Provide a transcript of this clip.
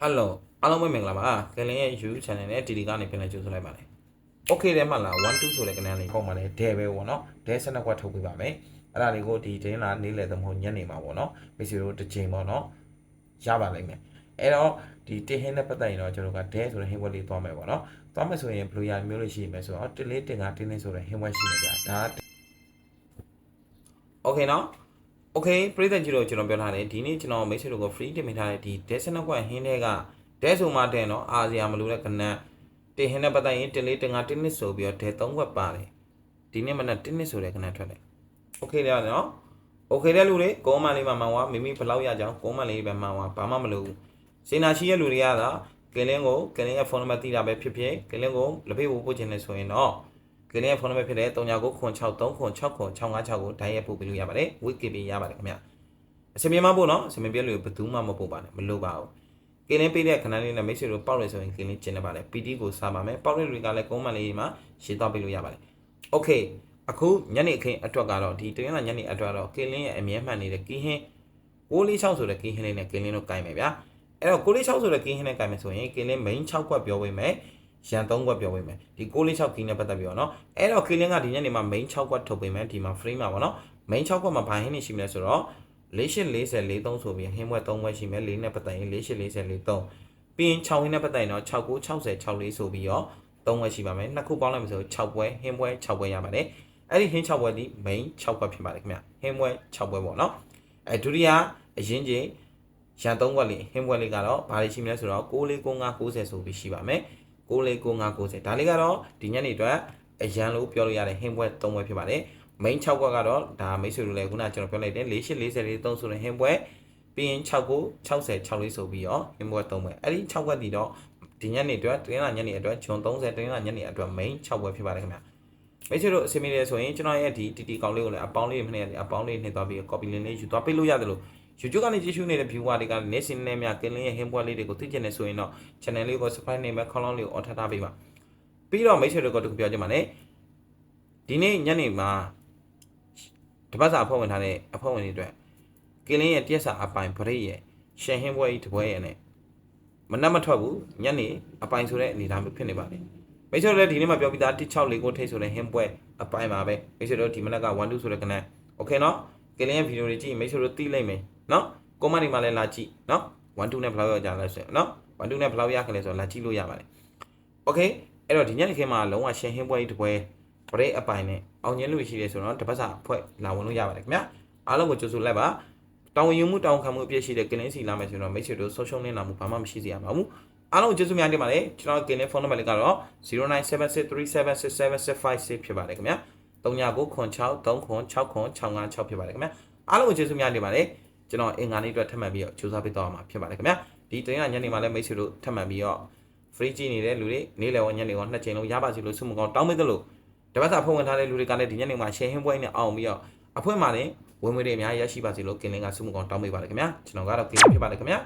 ဟယ်လိုအားလုံးပဲမင်္ဂလာပါကလင်းရဲ့ YouTube channel နဲ့ DD ကနေပြန်လည်ကြိုဆိုလိုက်ပါတယ် Okay တဲ့မှလား1 2ဆိုတဲ့ကဏ္ဍလေးပုံမှန်လေးဒဲပဲပေါ့နော်ဒဲစနက်ကွက်ထုတ်ပေးပါမယ်အဲ့ဒါလေးကိုဒီတင်းလာနေ့လည်သမဟုတ်ညနေမှာပေါ့နော်မိတ်ဆွေတို့တစ်ချိန်ပေါ့နော်ရပါလိမ့်မယ်အဲ့တော့ဒီတင်ဟင်းနဲ့ပတ်သက်ရင်တော့ကျွန်တော်ကဒဲဆိုတဲ့ဟင်းဝက်လေးသွားမယ်ပေါ့နော်သွားမယ်ဆိုရင်ဘယ်လိုရမျိုးလေးရှိမယ်ဆိုတော့တစ်လေးတင်ကတင်းလေးဆိုတဲ့ဟင်းဝက်ရှိနေကြဒါ Okay နော် Okay ပြည်သက်ကြီးတော့ကျွန်တော်ပြောထားတယ်ဒီနေ့ကျွန်တော်မိတ်ဆွေတို့ကို free တင်ပေးထားတဲ့ဒီ decimal ကွက်ဟင်းတဲ့ကဒဲဆိုမှတဲ့နော်အာဆီယာမလို့တဲ့ကနတ်တင်ဟင်းနဲ့ပတ်သက်ရင်တင်လေးတင်ငါတင်းနစ်ဆိုပြီးတော့ဒဲ၃ခွက်ပါတယ်ဒီနေ့မနက်တင်းနစ်ဆိုတဲ့ကနတ်ထွက်တယ် Okay လားနော် Okay တဲ့လူတွေကောမန်လေးမှာမှန်ဝါမိမိဘလောက်ရကြအောင်ကောမန်လေးပဲမှန်ဝါဘာမှမလုပ်ဘူးစေနာရှိရဲ့လူတွေကသာကလင်းကိုကလင်းရဲ့ဖုန်းနံပါတ်သိတာပဲဖြစ်ဖြစ်ကလင်းကိုလက်ဖေးဖို့ပို့ချင်နေဆိုရင်တော့ ကလင်းရဲ့ဖုန်းနံပါတ်ဖြစ်တဲ့39936365ကိုဒိုင်းရဲ့ပို့ပေးလို့ရပါတယ်ဝစ်ကီပီရပါတယ်ခင်ဗျအစမြင်မဖို့နော်အစမြင်ပြလို့ဘယ်သူမှမပို့ပါနဲ့မလုပ်ပါဘူးကင်းလင်းပေးတဲ့ခဏလေးနဲ့မိတ်ဆွေတို့ပေါက်လို့ဆိုရင်ကင်းလင်းကျင်းနေပါတယ် PT ကိုစားပါမယ်ပေါက်တဲ့တွေကလည်းကုန်းမလေးမှာရှင်းတော့ပေးလို့ရပါတယ် Okay အခုညနေခင်းအတွက်ကတော့ဒီတင်းလာညနေအတွက်တော့ကင်းလင်းရဲ့အမြဲမှန်နေတဲ့ကင်းဟင်း646ဆိုတဲ့ကင်းဟင်းလေးနဲ့ကင်းလင်းတို့ကင်မယ်ဗျာအဲ့တော့646ဆိုတဲ့ကင်းဟင်းနဲ့ကင်မယ်ဆိုရင်ကင်းလင်း main 6ခွက်ပြောပေးမယ် ရန်3ခွက်ပြောပေးမယ်ဒီ646ကင်းနဲ့ပတ်သက်ပြီးတော့เนาะအဲ့တော့ကင်းလင်းကဒီညနေမှာ main 6ခွက်ထုတ်ပေးမယ်ဒီမှာ free မှာပေါ့เนาะ main 6ခွက်မှာဘာဟင်းနေရှိမလဲဆိုတော့ 484043ဆိုပြီးဟင်းဘွက်3ဘွက်ရှိမယ်4နဲ့ပတ်သက်ရင်484043ပြီးရင်6ဟင်းနဲ့ပတ်သက်ရင်တော့696064ဆိုပြီးတော့3ဘွက်ရှိပါမယ်နှစ်ခုပေါင်းလိုက်မယ်ဆို6ဘွက်ဟင်းဘွက်6ဘွက်ရပါတယ်အဲ့ဒီဟင်း6ဘွက်ဒီ main 6ဘွက်ဖြစ်ပါတယ်ခင်ဗျဟင်းဘွက်6ဘွက်ပေါ့နော်အဲဒုတိယအရင်ချင်းရန်3ဘွက်လေးဟင်းဘွက်လေးကတော့ဘာတွေရှိမလဲဆိုတော့649590ဆိုပြီးရှိပါမယ် 649590ဒါလေးကတော့ဒီညနေအတွက်အရန်လို့ပြောလို့ရတဲ့ဟင်းဘွက်3ဘွက်ဖြစ်ပါတယ် main 6ခွက်ကတော့ဒါမိတ်ဆွေတို့လည်းခုနကျွန်တော်ပြောလိုက်တယ်4840 3ဆိုတဲ့ဟင်းပွဲပြီးရင်6ကို60 6လေးဆိုပြီးတော့ဟင်းပွဲ3ပွဲအဲ့ဒီ6ခွက်ဒီတော့ဒီညနေအတွက်တင်းလာညနေအတွက်ဂျွန်30တင်းလာညနေအတွက် main 6ပွဲဖြစ်ပါတယ်ခင်ဗျာမိတ်ဆွေတို့အစီအမီလေးဆိုရင်ကျွန်တော်ရဲ့ဒီတီတီကောင်လေးကိုလည်းအပေါင်းလေးမနေ့ကအပေါင်းလေးနှိပ်သွားပြီး copy link လေးယူသွားပေးလို့ရတယ်လို့ YouTube ကနေကြည့်ရှုနေတဲ့ viewer တွေကနေ့စဉ်နဲ့များကင်းလင်းရဲ့ဟင်းပွဲလေးတွေကိုသိကျင်နေဆိုရင်တော့ channel လေးကို subscribe နေမယ်ခေါင်းလောင်းလေးကို on ထပ်ထားပေးပါပြီးတော့မိတ်ဆွေတို့ကတခုပြောချင်ပါတယ်ဒီနေ့ညနေမှာ တပတ်စာအဖွဲ့ဝင်ထားတဲ့အဖွဲ့ဝင်တွေအတွက်ကင်းလင်းရဲ့တရက်စာအပိုင်ဗရိတ်ရဲ့ရှန်ဟင်းပွဲကြီးတပွဲရဲ့နဲ့မနှက်မထွက်ဘူးညနေအပိုင်ဆိုတဲ့အနေအထားမျိုးဖြစ်နေပါတယ်မိတ်ဆွေတို့လည်းဒီနေ့မှပြောပြီးသား16လေးကိုထိတ်ဆိုတဲ့ဟင်းပွဲအပိုင်ပါပဲမိတ်ဆွေတို့ဒီမနက်က1 2ဆိုတဲ့ကနန်းโอเคနော်ကင်းလင်းရဲ့ဗီဒီယိုတွေကြည့်မိတ်ဆွေတို့သိလိုက်မယ် နော်ကွန်မန့်တွေမှာလည်းလာကြည့်နော်1 2နဲ့ဘယ်လောက်ရကြလဲဆိုနော်1 2နဲ့ဘယ်လောက်ရခလဲဆိုတော့လာကြည့်လို့ရပါတယ်โอเคအဲ့တော့ဒီညနေခင်းမှာလုံးဝရှန်ဟင်းပွဲကြီးတပွဲ ဘရိတ်အပိုင်နဲ့အောင်ကျင်းလို့ရှိတယ်ဆိုတော့တပတ်စာအဖွဲ့လာဝင်လို့ရပါတယ်ခင်ဗျာအားလုံးကိုကြိုဆိုလိုက်ပါတောင်းယူမှုတောင်းခံမှုအပြည့်ရှိတဲ့ကလင်းစီလာမယ်ဆိုတော့မိတ်ဆွေတို့ဆုံးရှုံးနေလာမှုဘာမှမရှိစေရပါဘူးအားလုံးကျေးဇူးများတင်ပါတယ်ကျွန်တော်ကလင်းဖုန်းနံပါတ်လေးကတော့0976376765ဖြစ်ပါတယ်ခင်ဗျာ3996366656ဖြစ်ပါတယ်ခင်ဗျာအားလုံးကိုကျေးဇူးများတင်ပါတယ် ကျွန်တော်အင်္ဂါနေ့အတွက်ထပ်မံပြီးတော့ကြိုးစားပေးတော့မှာဖြစ်ပါတယ်ခင်ဗျာဒီတင်းကညနေမှာလည်းမိတ်ဆွေတို့ထပ်မံပြီးတော့ free ကြည့်နေတဲ့လူတွေနေ့လယ်ဝညနေဝနှစ်ချိန်လုံးရပါစီလို့ဆုမကောင်းတောင်းပေးသလိုတပတ်စာဖုန်းဝင်ထားတဲ့လူတွေကလည်းဒီညနေမှာ share ဟင်းပွဲနဲ့အောင်ပြီးတော့အဖွင့်မှာလည်းဝင်ငွေတွေအများကြီးရရှိပါစေလို့ကင်းလင်းကဆုမကောင်တောင်းပေးပါရခင်ဗျာကျွန်တော်ကတော့ကင်းလင်းဖြစ်ပါရခင်ဗျာ